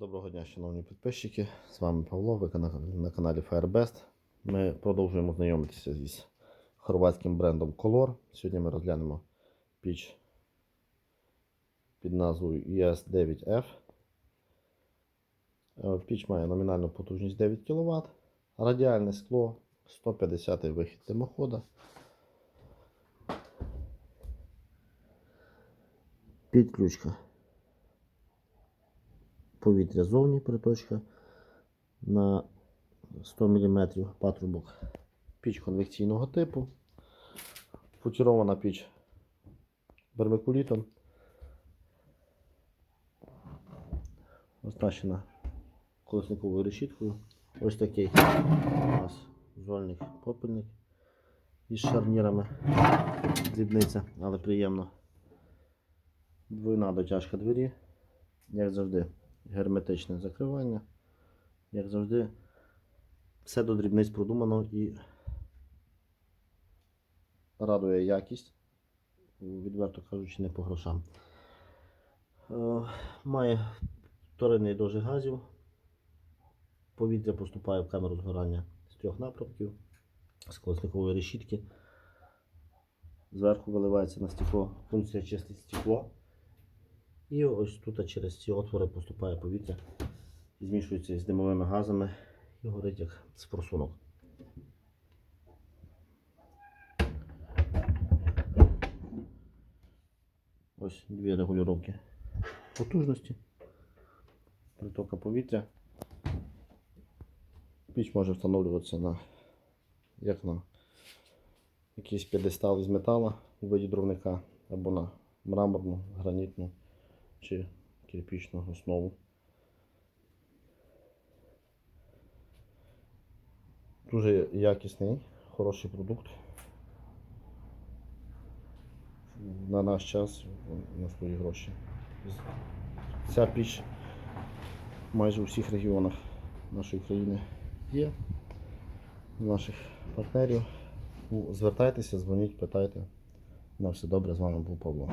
Доброго дня, шановні підписчики. З вами Павло, ви на, на каналі Firebest. Ми продовжуємо знайомитися із хорватським брендом Color. Сьогодні ми розглянемо піч під назвою ES9F. Е, Піч має номінальну потужність 9 кВт, радіальне скло, 150 вихід димохода. Підключка повітря зовні приточка на 100 мм патрубок. Піч конвекційного типу. Футірована піч вермикулітом. Оснащена колесниковою решіткою. Ось такий у нас зольник попельник із шарнірами. Дрібниця, але приємно. Двойна дотяжка двері, як завжди герметичне закривання. Як завжди, все до дрібниць продумано і радує якість, відверто кажучи, не по грошам. Е, Має вторинний дожиг газів. Повітря поступає в камеру згорання з трьох напрямків, з колесникової решітки. Зверху виливається на стекло, функція чистить стекло. І ось тут через ці отвори поступає повітря змішується з димовими газами і горить як з форсунок. Ось дві регулювання потужності, притока повітря. Піч може встановлюватися на як на якийсь п'єдестал із металу у виді дровника або на мраморну, гранітну чи кирпичну основу. Дуже якісний, хороший продукт. На наш час, на свої гроші. Ця піч майже у всіх регіонах нашої країни є. Наших партнерів. Звертайтеся, дзвоніть, питайте. На все добре, з вами був Павло.